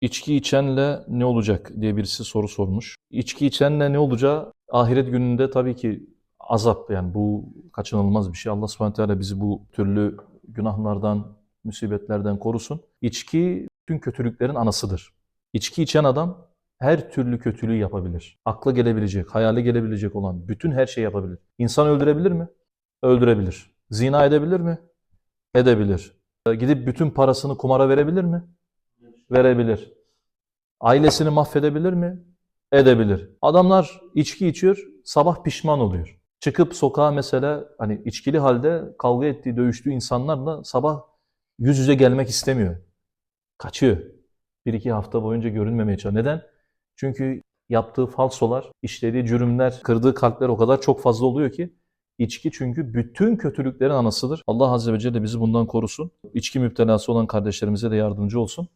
İçki içenle ne olacak diye birisi soru sormuş. İçki içenle ne olacağı ahiret gününde tabii ki azap yani bu kaçınılmaz bir şey. Allah subhanahu teala bizi bu türlü günahlardan, musibetlerden korusun. İçki tüm kötülüklerin anasıdır. İçki içen adam her türlü kötülüğü yapabilir. Akla gelebilecek, hayale gelebilecek olan bütün her şeyi yapabilir. İnsan öldürebilir mi? Öldürebilir. Zina edebilir mi? Edebilir. Gidip bütün parasını kumara verebilir mi? Verebilir. Ailesini mahvedebilir mi? Edebilir. Adamlar içki içiyor, sabah pişman oluyor. Çıkıp sokağa mesela hani içkili halde kavga ettiği, dövüştüğü insanlarla sabah yüz yüze gelmek istemiyor. Kaçıyor. Bir iki hafta boyunca görünmemeye çalışıyor. Neden? Çünkü yaptığı falsolar, işlediği cürümler, kırdığı kalpler o kadar çok fazla oluyor ki İçki çünkü bütün kötülüklerin anasıdır. Allah Azze ve Celle bizi bundan korusun. İçki müptelası olan kardeşlerimize de yardımcı olsun.